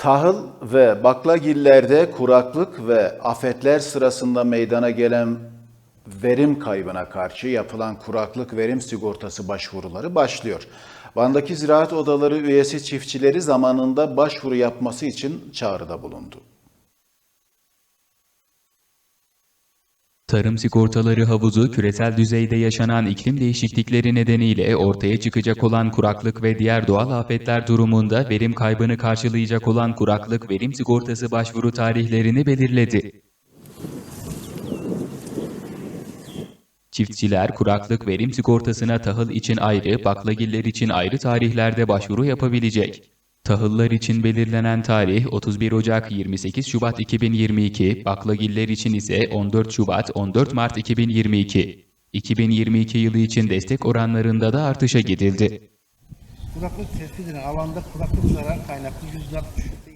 Tahıl ve baklagillerde kuraklık ve afetler sırasında meydana gelen verim kaybına karşı yapılan kuraklık verim sigortası başvuruları başlıyor. Van'daki ziraat odaları üyesi çiftçileri zamanında başvuru yapması için çağrıda bulundu. Tarım sigortaları havuzu küresel düzeyde yaşanan iklim değişiklikleri nedeniyle ortaya çıkacak olan kuraklık ve diğer doğal afetler durumunda verim kaybını karşılayacak olan kuraklık verim sigortası başvuru tarihlerini belirledi. Çiftçiler kuraklık verim sigortasına tahıl için ayrı, baklagiller için ayrı tarihlerde başvuru yapabilecek. Tahıllar için belirlenen tarih 31 Ocak 28 Şubat 2022, baklagiller için ise 14 Şubat 14 Mart 2022. 2022 yılı için destek oranlarında da artışa gidildi. Kuraklık tespit edilen alanda kuraklık zarar kaynaklı %63 değil.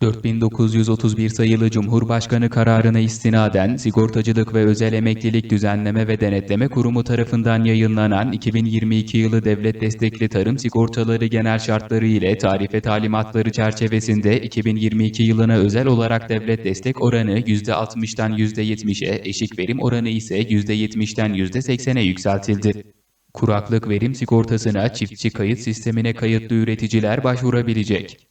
4931 sayılı Cumhurbaşkanı kararına istinaden Sigortacılık ve Özel Emeklilik Düzenleme ve Denetleme Kurumu tarafından yayınlanan 2022 yılı devlet destekli tarım sigortaları genel şartları ile tarife talimatları çerçevesinde 2022 yılına özel olarak devlet destek oranı %60'dan %70'e, eşik verim oranı ise %70'den %80'e yükseltildi. Kuraklık verim sigortasına çiftçi kayıt sistemine kayıtlı üreticiler başvurabilecek.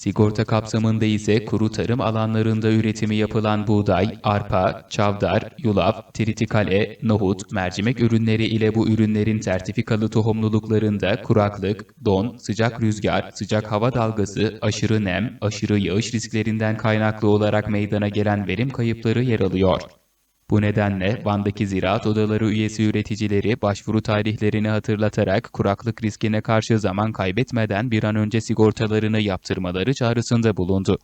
Sigorta kapsamında ise kuru tarım alanlarında üretimi yapılan buğday, arpa, çavdar, yulaf, tritikale, nohut, mercimek ürünleri ile bu ürünlerin sertifikalı tohumluluklarında kuraklık, don, sıcak rüzgar, sıcak hava dalgası, aşırı nem, aşırı yağış risklerinden kaynaklı olarak meydana gelen verim kayıpları yer alıyor. Bu nedenle Van'daki ziraat odaları üyesi üreticileri başvuru tarihlerini hatırlatarak kuraklık riskine karşı zaman kaybetmeden bir an önce sigortalarını yaptırmaları çağrısında bulundu.